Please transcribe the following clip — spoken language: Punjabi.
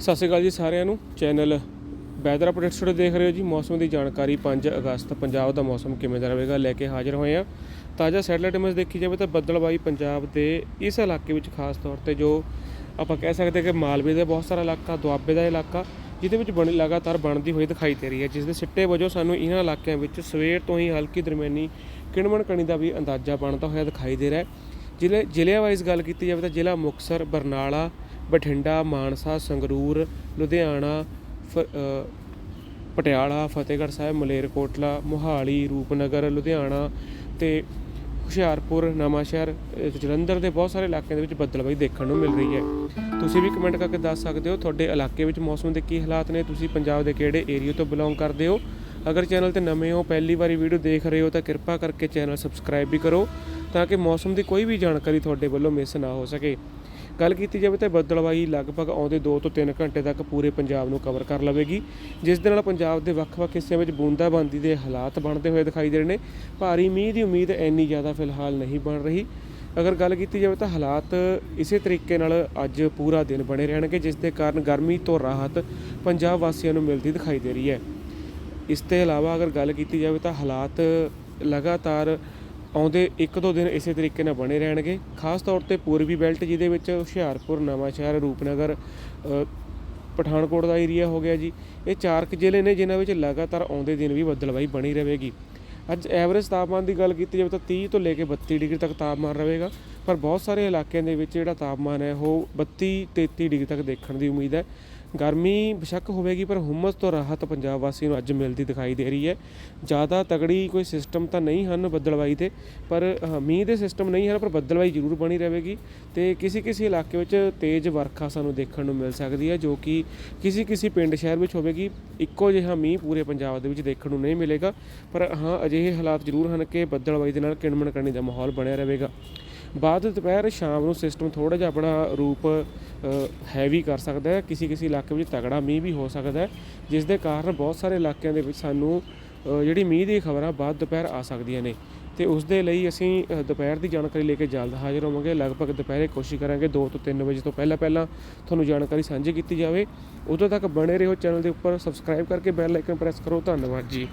ਸਤਿ ਸ਼੍ਰੀ ਅਕਾਲ ਜੀ ਸਾਰਿਆਂ ਨੂੰ। ਚੈਨਲ ਵੈਦਰ ਅਪਡੇਟਸ ਤੁਹਾਡੇ ਦੇਖ ਰਹੇ ਹੋ ਜੀ। ਮੌਸਮ ਦੀ ਜਾਣਕਾਰੀ 5 ਅਗਸਤ, ਪੰਜਾਬ ਦਾ ਮੌਸਮ ਕਿਵੇਂ ਦਾ ਰਹੇਗਾ, ਲੈ ਕੇ ਹਾਜ਼ਰ ਹੋਏ ਆ ਤਾਜ਼ਾ ਸੈਟਲਾਈਟ ਇਮੇਜ ਦੇਖੀ ਜਾਵੇ ਤਾਂ ਬੱਦਲਬਾਈ ਪੰਜਾਬ ਦੇ ਇਸ ਇਲਾਕੇ ਵਿੱਚ ਖਾਸ ਤੌਰ ਤੇ ਜੋ ਆਪਾਂ ਕਹਿ ਸਕਦੇ ਕਿ ਮਾਲਵੇ ਦਾ ਬਹੁਤ ਸਾਰਾ ਇਲਾਕਾ, ਦੁਆਬੇ ਦਾ ਇਲਾਕਾ, ਜਿਹਦੇ ਵਿੱਚ ਬਣੀ ਲਗਾਤਾਰ ਬਣਦੀ ਹੋਈ ਦਿਖਾਈ ਦੇ ਰਹੀ ਹੈ ਜਿਸ ਦੇ ਸਿੱਟੇ ਵਜੋਂ ਸਾਨੂੰ ਇਹਨਾਂ ਇਲਾਕਿਆਂ ਵਿੱਚ ਸਵੇਰ ਤੋਂ ਹੀ ਹਲਕੀ ਦਰਮਿਆਨੀ ਕਿਣਮਣ ਕਣੀ ਦਾ ਵੀ ਅੰਦਾਜ਼ਾ ਬਣਦਾ ਹੋਇਆ ਦਿਖਾਈ ਦੇ ਰਿਹਾ ਹੈ। ਜ਼ਿਲ੍ਹੇ ਜ਼ਿਲ੍ਹਿਆਂ ਵਾਈਜ਼ ਗੱਲ ਕੀਤੀ ਜਾਵੇ ਤਾਂ ਜ਼ਿਲ੍ਹਾ ਮੁਕਤਸਰ, ਬਰਨਾਲਾ ਬਠਿੰਡਾ ਮਾਨਸਾ ਸੰਗਰੂਰ ਲੁਧਿਆਣਾ ਫ- ਪਟਿਆਲਾ ਫਤਿਹਗੜ੍ਹ ਸਾਹਿਬ ਮਲੇਰਕੋਟਲਾ ਮੋਹਾਲੀ ਰੂਪਨਗਰ ਲੁਧਿਆਣਾ ਤੇ ਹੁਸ਼ਿਆਰਪੁਰ ਨਵਾਂਸ਼ਹਿਰ ਅ, ਜਲੰਧਰ ਦੇ ਬਹੁਤ ਸਾਰੇ ਇਲਾਕਿਆਂ ਦੇ ਵਿੱਚ ਬੱਦਲਬਾਈ ਦੇਖਣ ਨੂੰ ਮਿਲ ਰਹੀ ਹੈ। ਤੁਸੀਂ ਵੀ ਕਮੈਂਟ ਕਰਕੇ ਦੱਸ ਸਕਦੇ ਹੋ ਤੁਹਾਡੇ ਇਲਾਕੇ ਵਿੱਚ ਮੌਸਮ ਦੇ ਕੀ ਹਾਲਾਤ ਨੇ ਤੁਸੀਂ ਪੰਜਾਬ ਦੇ ਕਿਹੜੇ ਏਰੀਆ ਤੋਂ ਬਿਲੋਂਗ ਕਰਦੇ ਹੋ? ਅਗਰ ਚੈਨਲ ਤੇ ਨਵੇਂ ਹੋ ਪਹਿਲੀ ਵਾਰੀ ਵੀਡੀਓ ਦੇਖ ਰਹੇ ਹੋ ਤਾਂ ਕਿਰਪਾ ਕਰਕੇ ਚੈਨਲ ਸਬਸਕ੍ਰਾਈਬ ਵੀ ਕਰੋ ਤਾਂ ਕਿ ਮੌਸਮ ਦੀ ਕੋਈ ਵੀ ਜਾਣਕਾਰੀ ਤੁਹਾਡੇ ਵੱਲੋਂ ਮਿਸ ਨਾ ਹੋ ਸਕੇ। ਗੱਲ ਕੀਤੀ ਜਾਵੇ ਤਾਂ ਬੱਦਲਵਾਈ ਲਗਭਗ ਆਉਂਦੇ 2 ਤੋਂ 3 ਘੰਟੇ ਤੱਕ ਪੂਰੇ ਪੰਜਾਬ ਨੂੰ ਕਵਰ ਕਰ ਲਵੇਗੀ। ਜਿਸ ਦੇ ਨਾਲ ਪੰਜਾਬ ਦੇ ਵੱਖ-ਵੱਖ ਹਿੱਸਿਆਂ ਵਿੱਚ ਬੂੰਦਾਬਾਂਦੀ ਦੇ ਹਾਲਾਤ ਬਣਦੇ ਹੋਏ ਦਿਖਾਈ ਦੇ ਰਹੇ ਨੇ। ਭਾਰੀ ਮੀਂਹ ਦੀ ਉਮੀਦ ਇੰਨੀ ਜ਼ਿਆਦਾ ਫਿਲਹਾਲ ਨਹੀਂ ਬਣ ਰਹੀ। ਅਗਰ ਗੱਲ ਕੀਤੀ ਜਾਵੇ ਤਾਂ ਹਾਲਾਤ ਇਸੇ ਤਰੀਕੇ ਨਾਲ ਅੱਜ ਪੂਰਾ ਦਿਨ ਬਣੇ ਰਹਿਣਗੇ, ਜਿਸ ਦੇ ਕਾਰਨ ਗਰਮੀ ਤੋਂ ਰਾਹਤ ਪੰਜਾਬ ਵਾਸੀਆਂ ਨੂੰ ਮਿਲਦੀ ਦਿਖਾਈ ਦੇ ਰਹੀ ਹੈ। ਇਸ ਤੋਂ ਇਲਾਵਾ ਅਗਰ ਗੱਲ ਕੀਤੀ ਜਾਵੇ ਤਾਂ ਹਾਲਾਤ ਲਗਾਤਾਰ ਆਉਂਦੇ ਇੱਕ ਦੋ ਦਿਨ ਇਸੇ ਤਰੀਕੇ ਨਾਲ ਬਣੇ ਰਹਿਣਗੇ। ਖਾਸ ਤੌਰ ਤੇ ਪੂਰਬੀ ਬੈਲਟ, ਜਿਹਦੇ ਵਿੱਚ ਹੁਸ਼ਿਆਰਪੁਰ, ਨਵਾਂਸ਼ਹਿਰ, ਰੂਪਨਗਰ ਪਠਾਨਕੋਟ ਦਾ ਏਰੀਆ ਹੋ ਗਿਆ ਜੀ। ਇਹ ਚਾਰ ਕੁ ਜ਼ਿਲ੍ਹੇ ਨੇ ਜਿਨ੍ਹਾਂ ਵਿੱਚ ਲਗਾਤਾਰ ਆਉਂਦੇ ਦਿਨ ਵੀ ਬੱਦਲਵਾਈ ਬਣੀ ਰਹੇਗੀ। ਅੱਜ ਐਵਰੇਜ ਤਾਪਮਾਨ ਦੀ ਗੱਲ ਕੀਤੀ ਜਾਵੇ ਤਾਂ 30 ਤੋਂ ਲੈ ਕੇ 32 ਡਿਗਰੀ ਤੱਕ ਤਾਪਮਾਨ ਰਹੇਗਾ। ਪਰ ਬਹੁਤ ਸਾਰੇ ਇਲਾਕਿਆਂ ਦੇ ਵਿੱਚ ਜਿਹੜਾ ਤਾਪਮਾਨ ਹੈ, ਉਹ 32 33 ਡਿਗਰੀ ਤੱਕ ਦੇਖਣ ਦੀ ਉਮੀਦ ਹੈ। ਗਰਮੀ ਬੇਸ਼ੱਕ ਹੋਵੇਗੀ ਪਰ ਹੁਮਸ ਤੋਂ ਰਾਹਤ ਪੰਜਾਬ ਵਾਸੀਆਂ ਨੂੰ ਅੱਜ ਮਿਲਦੀ ਦਿਖਾਈ ਦੇ ਰਹੀ ਹੈ। ਜ਼ਿਆਦਾ ਤਗੜੀ ਕੋਈ ਸਿਸਟਮ ਤਾਂ ਨਹੀਂ ਹਨ ਬੱਦਲਵਾਈ ਦੇ ਪਰ ਅ, ਮੀਂਹ ਦੇ ਸਿਸਟਮ ਨਹੀਂ ਹਨ ਪਰ ਬੱਦਲਵਾਈ ਜ਼ਰੂਰ ਬਣੀ ਰਹੇਗੀ। ਤੇ ਕਿਸੇ ਕਿਸੇ ਇਲਾਕੇ ਵਿੱਚ ਤੇਜ਼ ਵਰਖਾ ਸਾਨੂੰ ਦੇਖਣ ਨੂੰ ਮਿਲ ਸਕਦੀ ਹੈ ਜੋ ਕਿ ਕਿਸੇ ਕਿਸੇ ਪਿੰਡ ਸ਼ਹਿਰ ਵਿੱਚ ਹੋਵੇਗੀ। ਇੱਕੋ ਜਿਹਾ ਮੀਂਹ ਪੂਰੇ ਪੰਜਾਬ ਦੇ ਵਿੱਚ ਦੇਖਣ ਨੂੰ ਨਹੀਂ ਮਿਲੇਗਾ ਪਰ ਹਾਂ ਅਜਿਹੇ ਹਾਲਾਤ ਜ਼ਰੂਰ ਹਨ ਕਿ ਬੱਦਲਵਾਈ ਦੇ ਨਾਲ ਕਿਣਮਣ ਕਰਨੀ ਦਾ ਮਾਹੌਲ ਬਣਿਆ ਰਹੇਗਾ। ਬਾਅਦ ਦੁਪਹਿਰ, ਸ਼ਾਮ ਨੂੰ ਸਿਸਟਮ ਥੋੜਾ ਜਿਹਾ ਆਪਣਾ ਰੂਪ ਹੈਵੀ ਕਰ ਸਕਦਾ ਹੈ। ਕਿਸੇ ਕਿਸੇ ਇਲਾਕੇ ਵਿੱਚ ਤਗੜਾ ਮੀਂਹ ਵੀ ਹੋ ਸਕਦਾ ਹੈ ਜਿਸ ਦੇ ਕਾਰਨ ਬਹੁਤ ਸਾਰੇ ਇਲਾਕਿਆਂ ਦੇ ਵਿੱਚ ਸਾਨੂੰ ਜਿਹੜੀ ਮੀਂਹ ਦੀ ਖਬਰਾਂ ਬਾਅਦ ਦੁਪਹਿਰ ਆ ਸਕਦੀਆਂ ਨੇ। ਤੇ ਉਸ ਦੇ ਲਈ ਅਸੀਂ ਦੁਪਹਿਰ ਦੀ ਜਾਣਕਾਰੀ ਲੈ ਕੇ ਜਲਦ ਹਾਜ਼ਰ ਹੋਵਾਂਗੇ। ਲਗਭਗ ਦੁਪਹਿਰੇ ਕੋਸ਼ਿਸ਼ ਕਰਾਂਗੇ 2 ਤੋਂ 3 ਵਜੇ ਤੋਂ ਪਹਿਲਾਂ ਪਹਿਲਾਂ ਤੁਹਾਨੂੰ ਜਾਣਕਾਰੀ ਸਾਂਝੀ ਕੀਤੀ ਜਾਵੇ। ਉਦੋਂ ਤੱਕ ਬਣੇ ਰਹੋ ਚੈਨਲ ਦੇ ਉੱਪਰ ਸਬਸਕ੍ਰਾਈਬ ਕਰਕੇ ਬੈਲ ਆਈਕਨ ਪ੍ਰੈਸ ਕਰੋ। ਧੰਨਵਾਦ ਜੀ।